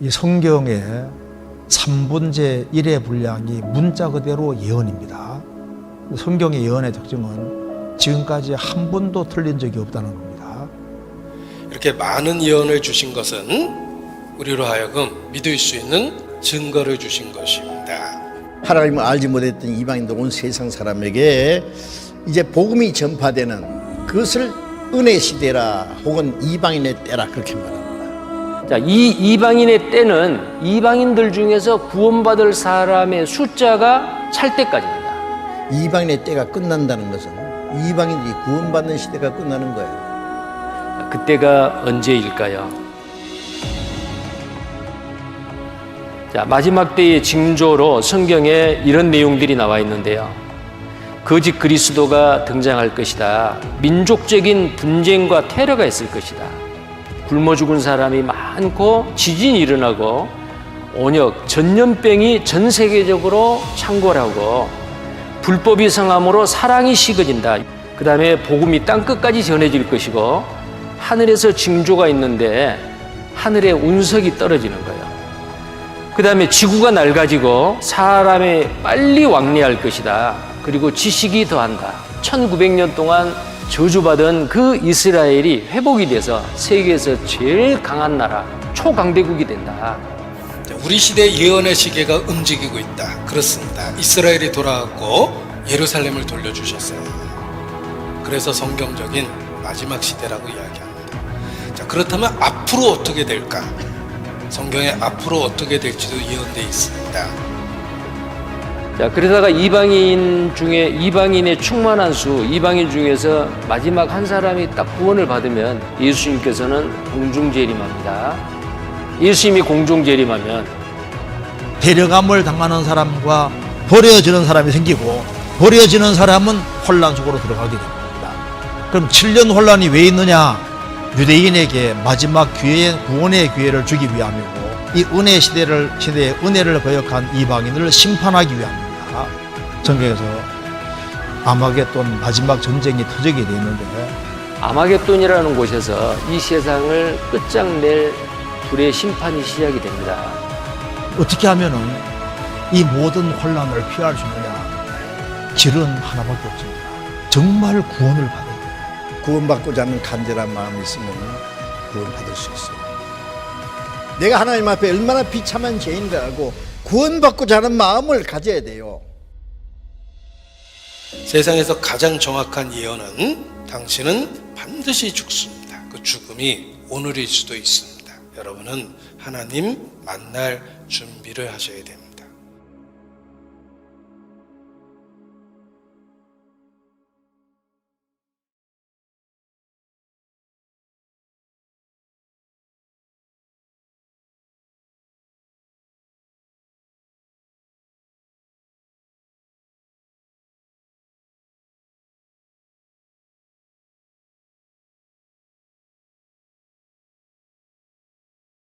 이 성경의 3분제 1의 분량이 문자 그대로 예언입니다. 성경의 예언의 특징은 지금까지 한 번도 틀린 적이 없다는 겁니다. 이렇게 많은 예언을 주신 것은 우리로 하여금 믿을 수 있는 증거를 주신 것입니다. 하나님을 알지 못했던 이방인들 온 세상 사람에게 이제 복음이 전파되는 그것을 은혜 시대라 혹은 이방인의 때라 그렇게 말합니다. 자, 이 이방인의 때는 이방인들 중에서 구원받을 사람의 숫자가 찰 때까지입니다. 이방인의 때가 끝난다는 것은 이방인들이 구원받는 시대가 끝나는 거예요. 자, 그때가 언제일까요? 자, 마지막 때의 징조로 성경에 이런 내용들이 나와 있는데요. 거짓 그리스도가 등장할 것이다. 민족적인 분쟁과 테러가 있을 것이다. 굶어 죽은 사람이 많고 지진이 일어나고 온역, 전염병이 전 세계적으로 창궐하고 불법이 성함으로 사랑이 식어진다. 그 다음에 복음이 땅 끝까지 전해질 것이고 하늘에서 징조가 있는데 하늘에 운석이 떨어지는 거예요. 그 다음에 지구가 낡아지고 사람이 빨리 왕래할 것이다. 그리고 지식이 더한다. 1900년 동안 저주받은 그 이스라엘이 회복이 돼서 세계에서 제일 강한 나라, 초강대국이 된다. 자, 우리 시대 예언의 시계가 움직이고 있다. 그렇습니다. 이스라엘이 돌아왔고 예루살렘을 돌려주셨어요. 그래서 성경적인 마지막 시대라고 이야기합니다. 자, 그렇다면 앞으로 어떻게 될까? 성경에 앞으로 어떻게 될지도 예언되어 있습니다. 자, 그러다가 이방인 중에 이방인의 충만한 수, 이방인 중에서 마지막 한 사람이 딱 구원을 받으면 예수님께서는 공중 재림합니다. 예수님이 공중 재림하면 데려감을 당하는 사람과 버려지는 사람이 생기고 버려지는 사람은 혼란 속으로 들어가게 됩니다. 그럼 7년 혼란이 왜 있느냐? 유대인에게 마지막 기회의 구원의 기회를 주기 위함이고 이 은혜 시대를 시대의 은혜를 거역한 이방인을 심판하기 위함 입니다. 성경에서 아마겟돈 마지막 전쟁이 터지게 돼 있는데 아마겟돈이라는 곳에서 이 세상을 끝장낼 불의 심판이 시작이 됩니다. 어떻게 하면은 이 모든 혼란을 피할 수 있느냐? 길은 하나밖에 없습니다. 정말 구원을 받아야 돼요. 구원받고자 하는 간절한 마음이 있으면 구원받을 수 있어요. 내가 하나님 앞에 얼마나 비참한 죄인이라고 구원받고자 하는 마음을 가져야 돼요. 세상에서 가장 정확한 예언은 당신은 반드시 죽습니다. 그 죽음이 오늘일 수도 있습니다. 여러분은 하나님 만날 준비를 하셔야 됩니다.